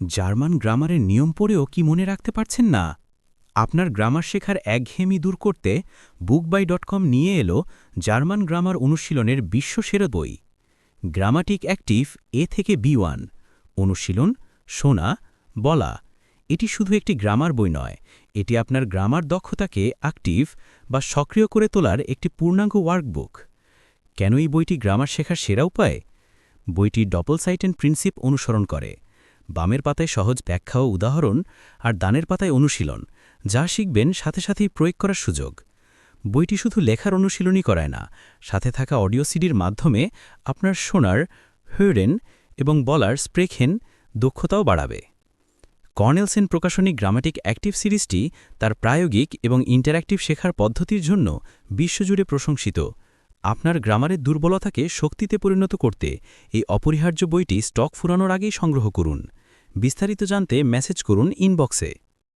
German গ্রামারের নিয়ম পড়েও কি মনে রাখতে পারছেন না? আপনার গ্রামার শেখার একঘেয়েমি দূর করতে বুকবাই ডট কম নিয়ে এলো জার্মান গ্রামার অনুশীলনের বিশ্বসেরা বই। গ্রামাটিক অ্যাক্টিভ এ থেকে বি ওয়ান। অনুশীলন শোনা বলা। এটি শুধু একটি গ্রামার বই নয়, এটি আপনার গ্রামার দক্ষতাকে অ্যাক্টিভ বা সক্রিয় করে তোলার একটি পূর্ণাঙ্গ ওয়ার্কবুক। কেন এই বইটি গ্রামার শেখার সেরা উপায়? বইটি ডপল সাইটেন প্রিন্সিপ অনুসরণ করে। বামের পাতায় সহজ ব্যাখ্যা ও উদাহরণ আর দানের পাতায় অনুশীলন, যা শিখবেন সাথে সাথেই প্রয়োগ করার সুযোগ। বইটি শুধু লেখার অনুশীলনই করায় না, সাথে থাকা অডিও সিডির মাধ্যমে আপনার শোনার হেরেন এবং বলার স্প্রেখেন দক্ষতাও বাড়াবে। কর্নেলসেন প্রকাশনী গ্রামাটিক অ্যাক্টিভ সিরিজটি তার প্রায়োগিক এবং ইন্টারঅ্যাক্টিভ শেখার পদ্ধতির জন্য বিশ্বজুড়ে প্রশংসিত। আপনার গ্রামারের দুর্বলতাকে শক্তিতে পরিণত করতে এই অপরিহার্য বইটি স্টক ফুরানোর আগেই সংগ্রহ করুন। বিস্তারিত জানতে মেসেজ করুন ইনবক্সে